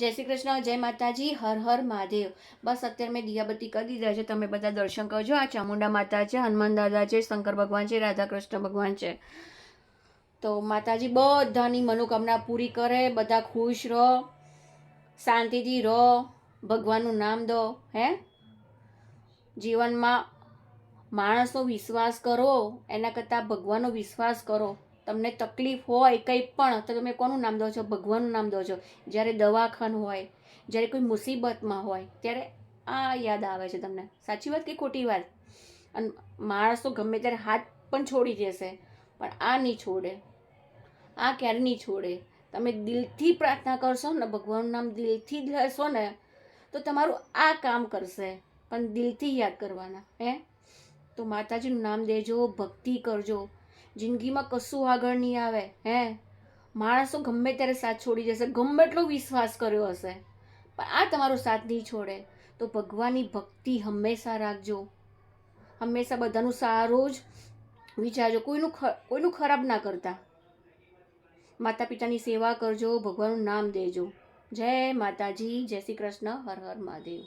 જય શ્રી કૃષ્ણ, જય માતાજી, હર હર મહાદેવ. બસ અત્યારે મેં દિયાબત્તી કરી દીધા છે, તમે બધા દર્શન કરજો. આ ચામુંડા માતા છે, હનુમાન દાદા છે, શંકર ભગવાન છે રાધા કૃષ્ણ ભગવાન છે. તો માતાજી બધાની મનોકામના પૂરી કરે, બધા ખુશ રહો, શાંતિથી રહો, ભગવાનનું નામ દો, હે? જીવનમાં માણસનો વિશ્વાસ કરો, એના કરતાં ભગવાનનો વિશ્વાસ કરો. તમને તકલીફ હોય કંઈ પણ, તો તમે કોનું નામ દો છો? ભગવાનનું નામ દો છો. જ્યારે દવાખાનું હોય, જ્યારે કોઈ મુસીબતમાં હોય, ત્યારે આ યાદ આવે છે તમને. સાચી વાત કે ખોટી વાત? અને માણસ તો ગમે ત્યારે હાથ પણ છોડી દેશે, પણ આ નહીં છોડે. આ ક્યારે નહીં છોડે? તમે દિલથી પ્રાર્થના કરશો ને, ભગવાનનું નામ દિલથી લેશો ને, તો તમારું આ કામ કરશે. પણ દિલથી યાદ કરવાના, હે? તો માતાજીનું નામ દેજો, ભક્તિ કરજો. જિંદગીમાં કશું આગળ નહીં આવે, હે? માણસો ગમે ત્યારે સાથ છોડી જશે, ગમે એટલો વિશ્વાસ કર્યો હશે. પણ આ તમારો સાથ નહીં છોડે, તો ભગવાનની ભક્તિ હંમેશા રાખજો. હંમેશા બધાનું સારું જ વિચારજો, કોઈનું કોઈનું ખરાબ ના કરતા. માતા પિતાની સેવા કરજો, ભગવાનનું નામ દેજો. જય માતાજી, જય શ્રી કૃષ્ણ, હર હર મહાદેવ.